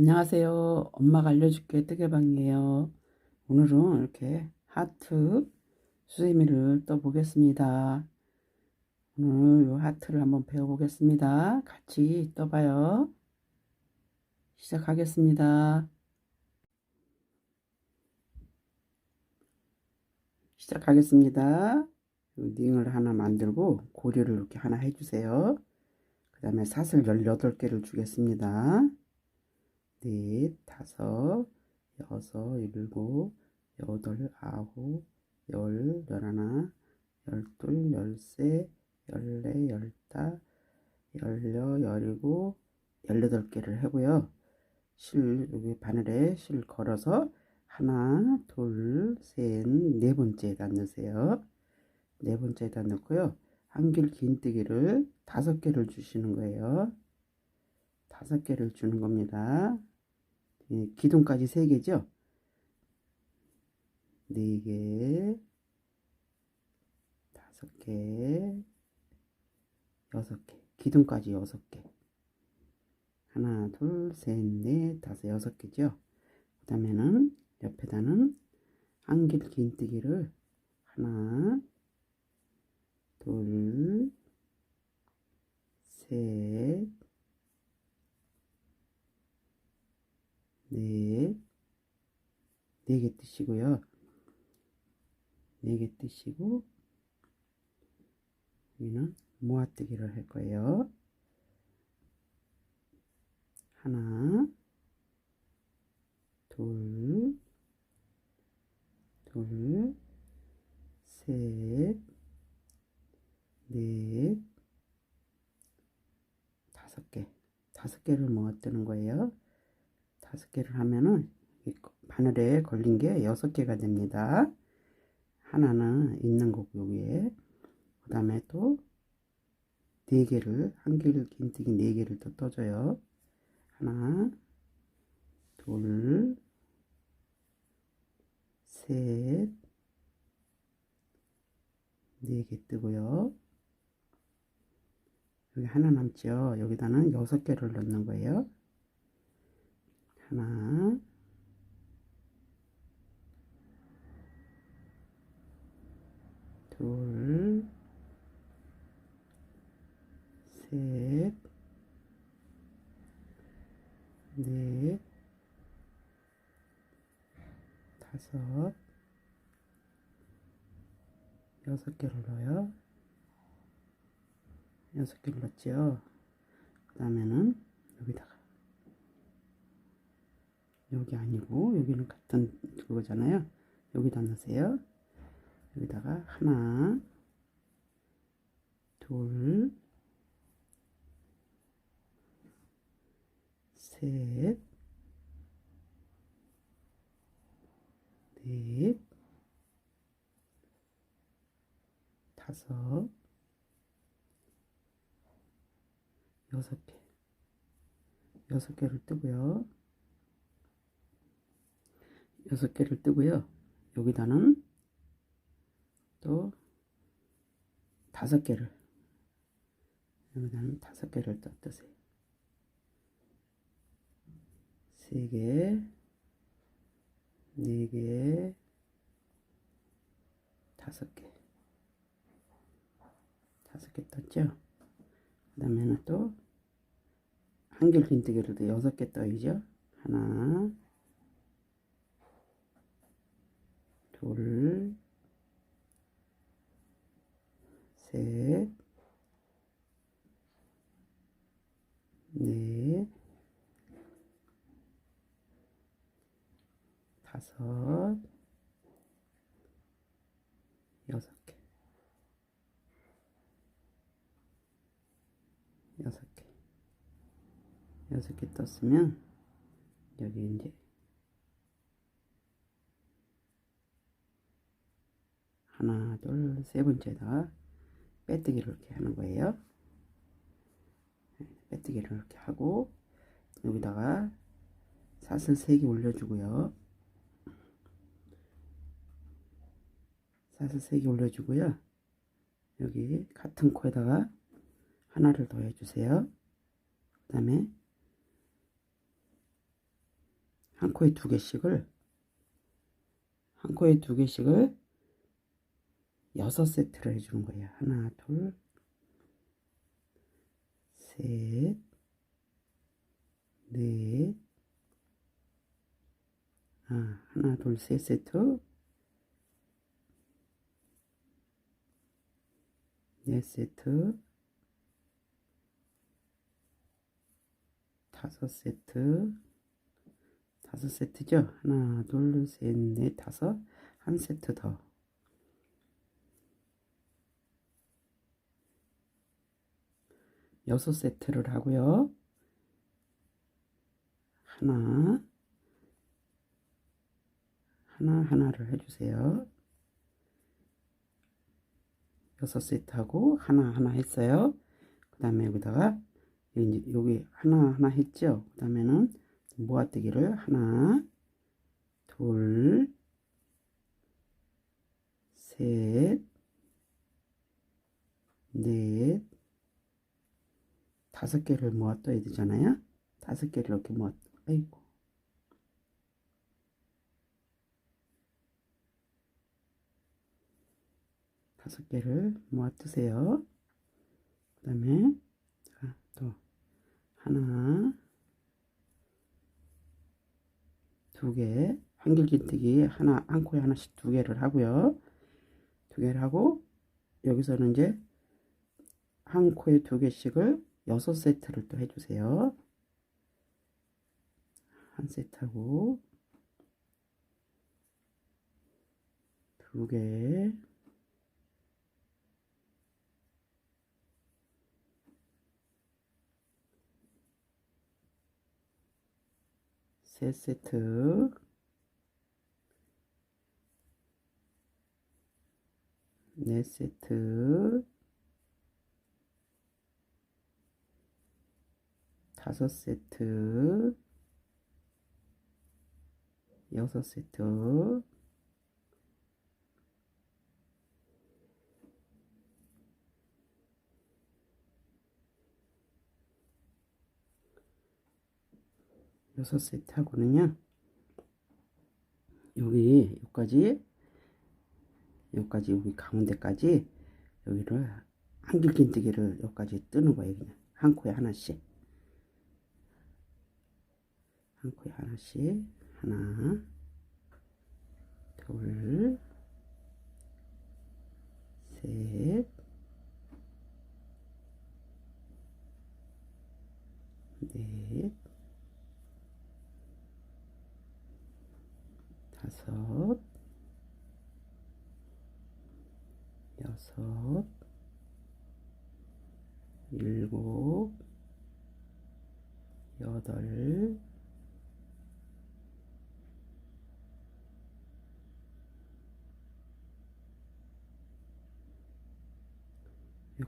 안녕하세요. 엄마가 알려줄게 뜨개방이에요. 오늘은 이렇게 하트 수세미를 떠보겠습니다. 오늘 이 하트를 한번 배워보겠습니다. 같이 떠봐요. 시작하겠습니다. 시작하겠습니다. 링을 하나 만들고 고리를 이렇게 하나 해주세요. 그 다음에 사슬 18개를 주겠습니다. 넷, 다섯, 여섯, 일곱, 여덟, 아홉, 열, 열하나, 열둘, 열세, 열네, 열다, 열여, 열일곱, 열여덟 개를 하고요. 실, 여기 바늘에 실 걸어서 하나, 둘, 셋, 네 번째에다 넣으세요. 네 번째에다 넣고요. 한길 긴뜨기를 다섯 개를 주시는 거예요. 다섯 개를 주는 겁니다. 예, 기둥까지 세 개죠? 네 개, 다섯 개, 여섯 개, 기둥까지 여섯 개. 하나, 둘, 셋, 넷, 다섯, 여섯 개죠? 그 다음에는 옆에다는 한길 긴뜨기를 하나, 둘, 셋, 넷, 네개 뜨시고요. 네 개 뜨시고, 여기는 모아뜨기를 할 거예요. 하나, 둘, 둘, 셋, 넷, 다섯 개. 다섯 개를 모아뜨는 거예요. 다섯 개를 하면은 바늘에 걸린 게 여섯 개가 됩니다. 하나는 있는 거고 여기에 그 다음에 또 네 개를 한길 긴뜨기 네 개를 또 떠줘요. 하나, 둘, 셋, 네 개 뜨고요. 여기 하나 남죠. 여기다는 여섯 개를 넣는 거예요. 하나, 둘, 셋, 넷, 다섯, 여섯 개를 넣어요. 여섯 개를 넣죠. 그 다음에는 여기다가 여기 아니고 여기는 같은 그거잖아요. 여기다 넣으세요. 여기다가 하나, 둘, 셋, 넷, 다섯, 여섯 개. 여섯 개를 뜨고요. 여섯 개를 뜨고요. 여기다는 또 다섯 개를 여기다는 다섯 개를 또 뜨세요. 세 개, 네 개, 다섯 개, 다섯 개 떴죠? 그 다음에는 또 한길 긴뜨기를 또 여섯 개 떠이죠? 하나, 둘, 셋, 넷, 다섯, 여섯 개, 여섯 개, 여섯 개 떴으면 여기 이제 하나, 둘, 세 번째다 빼뜨기를 이렇게 하는 거예요. 네, 빼뜨기를 이렇게 하고 여기다가 사슬 3개 올려주고요. 사슬 3개 올려주고요. 여기 같은 코에다가 하나를 더 해주세요. 그 다음에 한 코에 두 개씩을 한 코에 두 개씩을 여섯 세트를 해주는 거예요. 하나, 둘, 셋, 넷, 아, 하나, 둘, 셋 세트, 넷 세트, 다섯 세트, 다섯 세트죠? 하나, 둘, 셋, 넷, 다섯, 한 세트 더. 여섯 세트를 하고요. 하나, 하나, 하나를 해주세요. 여섯 세트 하고, 하나, 하나 했어요. 그 다음에 여기다가, 이제 여기 하나, 하나 했죠? 그 다음에는 모아뜨기를 하나, 둘, 셋, 넷, 다섯 개를 모아둬야 되잖아요. 다섯 개를 이렇게 모아, 아이고. 다섯 개를 모아두세요. 그 다음에, 자, 또, 하나, 두 개, 한길기뜨기 하나, 한 코에 하나씩 두 개를 하고요. 두 개를 하고, 여기서는 이제, 한 코에 두 개씩을 여섯 세트를 또 해주세요. 한 세트하고 두 개, 세 세트, 네 세트, 다섯 세트, 여섯 세트, 여섯 세트 하고는요, 여기, 여기까지, 여기까지, 여기 가운데까지, 여기를 한 길 긴뜨기를 여기까지 뜨는 거예요, 그냥. 한 코에 하나씩. 한 코에 하나씩 하나 둘 셋, 넷, 다섯, 여섯, 일곱, 여덟,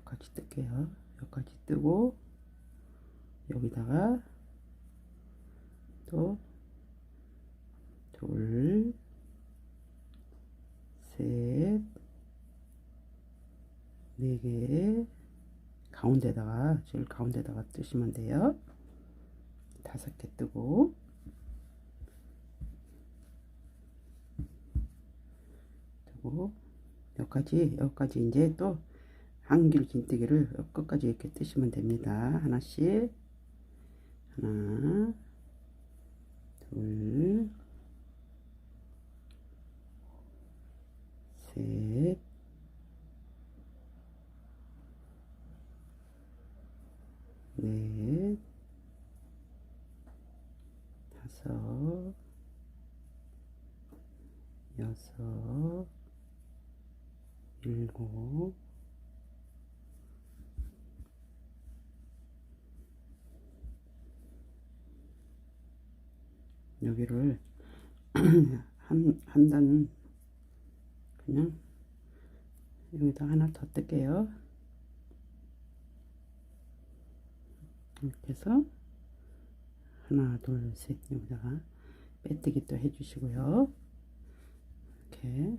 여기까지 뜰게요. 여기까지 뜨고 여기다가 또 둘, 셋, 네 개, 가운데다가, 제일 가운데다가 뜨시면 돼요. 다섯 개 뜨고, 뜨고, 여기까지, 여기까지 이제 또 한길 긴뜨기를 끝까지 이렇게 뜨시면 됩니다. 하나씩 하나 둘 셋, 넷, 다섯, 여섯, 일곱, 여기를 한, 한 단 그냥 여기다 하나 더 뜰게요. 이렇게 해서 하나, 둘, 셋 여기다가 빼뜨기 또 해주시고요. 이렇게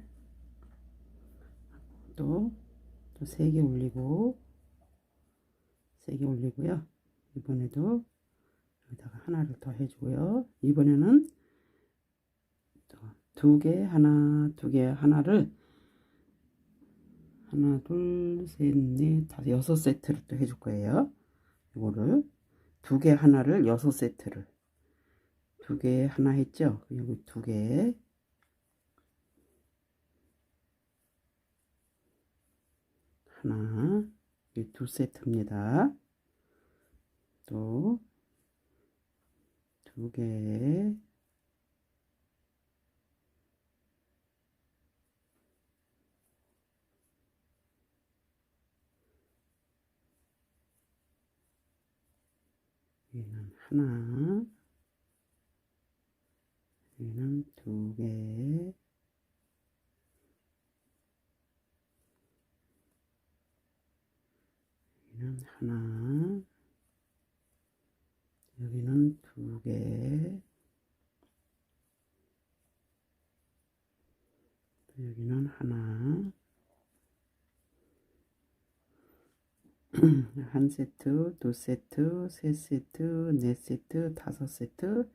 또 또 세 개 올리고 세 개 올리고요. 이번에도 여기다가 하나를 더 해주고요. 이번에는 두 개, 하나, 두 개, 하나를 하나, 둘, 셋, 넷, 다섯, 여섯 세트를 또 해줄 거예요. 이거를 두 개 하나를 여섯 세트를 두 개 하나 했죠? 여기 두 개. 하나, 이 두 세트입니다. 또, 두 개, 얘는 하나, 얘는 두 개, 얘는 하나, 여기는 두 개, 또 여기는 하나, 한 세트, 두 세트, 세 세트, 네 세트, 다섯 세트,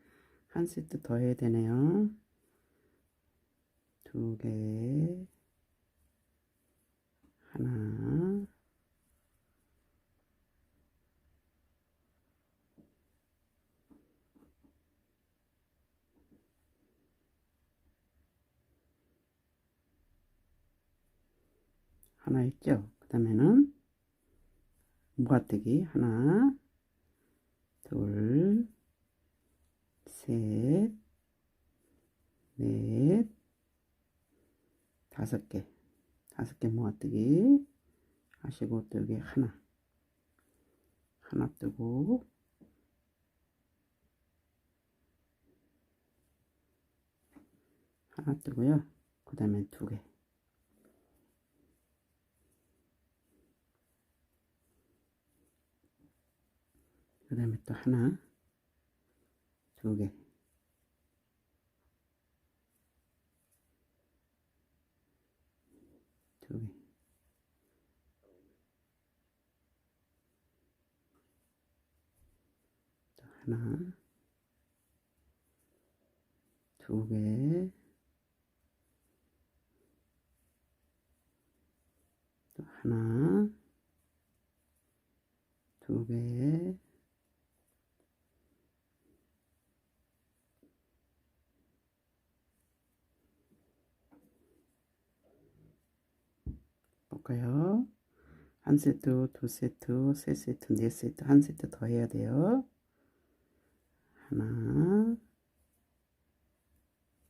한 세트 더 해야 되네요. 두 개, 하나, 하나 있죠? 그 다음에는 무가뜨기 하나, 둘, 셋, 넷, 다섯 개, 다섯 개 모아뜨기 하시고 또 여기 하나, 하나 뜨고 하나 뜨고요. 그 다음에 두 개. 그 다음에 또 하나, 두 개. 두 개. 또 하나, 두 개. 또 하나, 두 개. 볼까요? 한 세트, 두 세트, 세 세트, 네 세트, 한 세트 더 해야 돼요. 하나,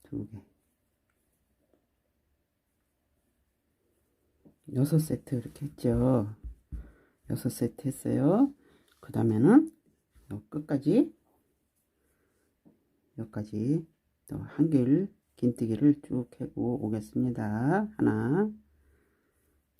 두 개. 여섯 세트 이렇게 했죠. 여섯 세트 했어요. 그 다음에는 끝까지 여기까지 또 한길 긴뜨기를 쭉 해고 오겠습니다. 하나,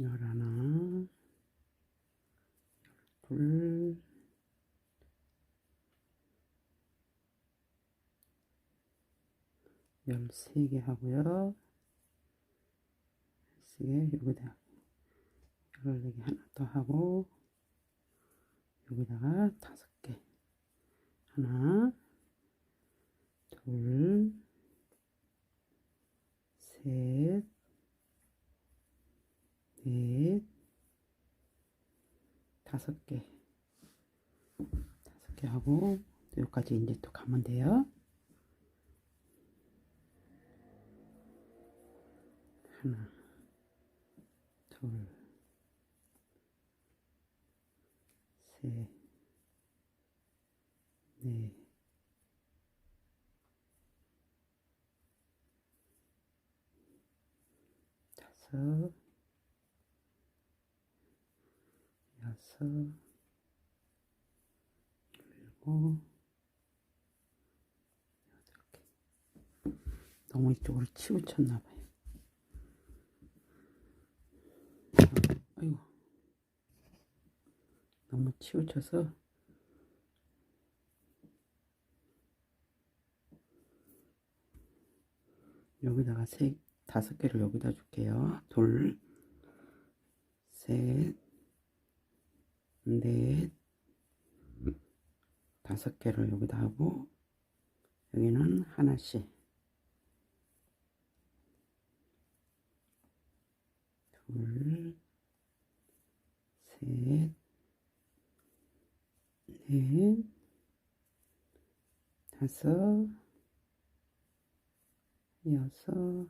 열하나, 둘, 열세 개 하고요. 열세 개 여기다 열네 개 하나 더 하고 여기다가 다섯 개 하나, 둘, 셋, 넷, 다섯 개, 다섯 개 하고 여기까지 이제 또 가면 돼요. 하나, 둘, 셋, 넷, 다섯, 일곱, 여덟 개. 너무 이쪽으로 치우쳤나 봐요. 아이고. 너무 치우쳐서 여기다가 세 다섯 개를 여기다 줄게요. 둘, 셋, 넷, 다섯 개를 여기다 하고 여기는 하나씩. 둘, 셋, 넷, 다섯, 여섯,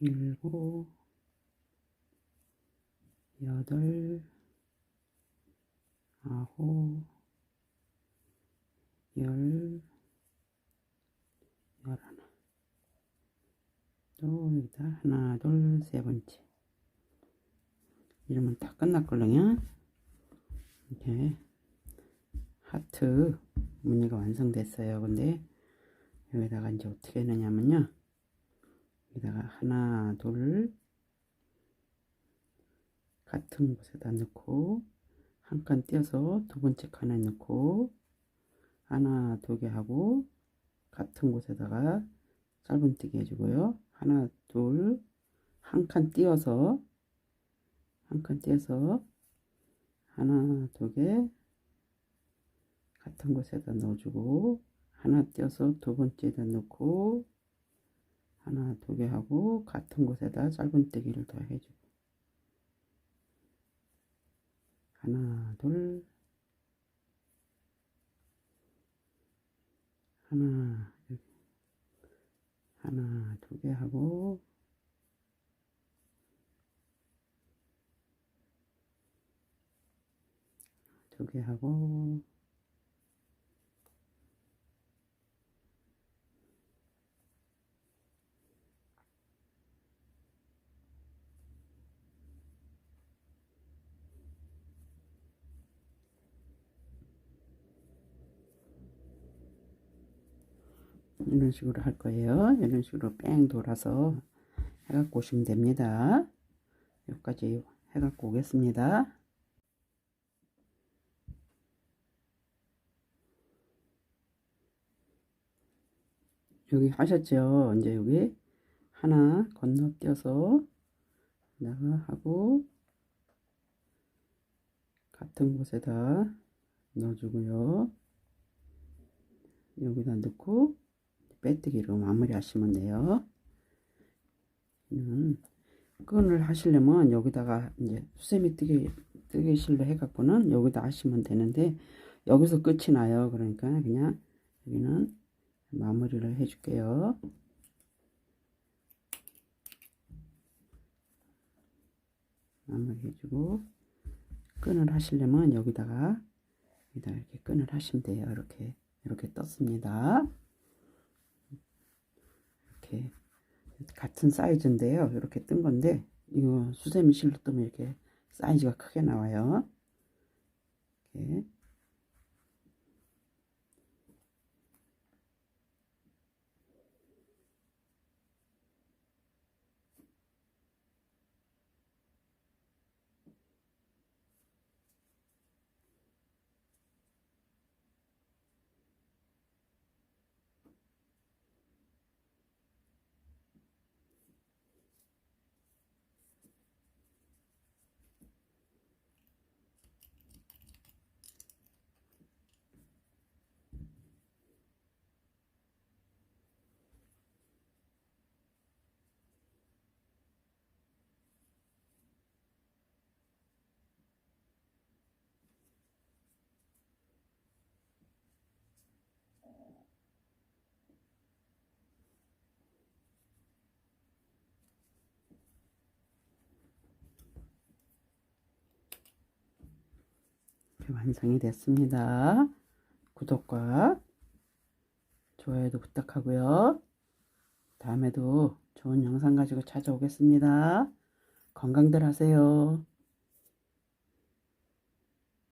일곱, 여덟, 아홉, 열, 열하나. 또 여기다 하나, 둘, 세 번째. 이러면 다 끝났걸랑요. 이렇게 하트 무늬가 완성됐어요. 근데 여기다가 이제 어떻게 했느냐면요. 여기다가 하나, 둘 같은 곳에다 넣고 한칸 띄어서 두 번째 칸에 넣고 하나, 두 개 하고 같은 곳에다가 짧은뜨기 해주고요. 하나, 둘, 한 칸 띄어서 한 칸 띄어서 하나, 두 개 같은 곳에다 넣어주고 하나 띄어서 두 번째에다 넣고 하나, 두 개 하고 같은 곳에다 짧은뜨기를 더 해주고 하나, 둘. 하나, 하나, 두 개 하고. 두 개 하고 이런 식으로 할 거예요. 이런 식으로 뺑 돌아서 해갖고 오시면 됩니다. 여기까지 해갖고 오겠습니다. 여기 하셨죠? 이제 여기 하나 건너뛰어서 나가 하고 같은 곳에다 넣어주고요. 여기다 넣고 빼뜨기로 마무리 하시면 돼요. 음, 끈을 하시려면 여기다가 이제 수세미 뜨개, 뜨개실로 해갖고는 여기다 하시면 되는데 여기서 끝이 나요. 그러니까 그냥 여기는 마무리를 해줄게요. 마무리 해주고 끈을 하시려면 여기다가 여기다 이렇게 끈을 하시면 돼요. 이렇게 이렇게 떴습니다. 이렇게 같은 사이즈인데요. 이렇게 뜬 건데 이거 수세미 실로 뜨면 이렇게 사이즈가 크게 나와요. 이렇게 이렇게 완성이 됐습니다. 구독과 좋아요도 부탁하고요. 다음에도 좋은 영상 가지고 찾아오겠습니다. 건강들 하세요.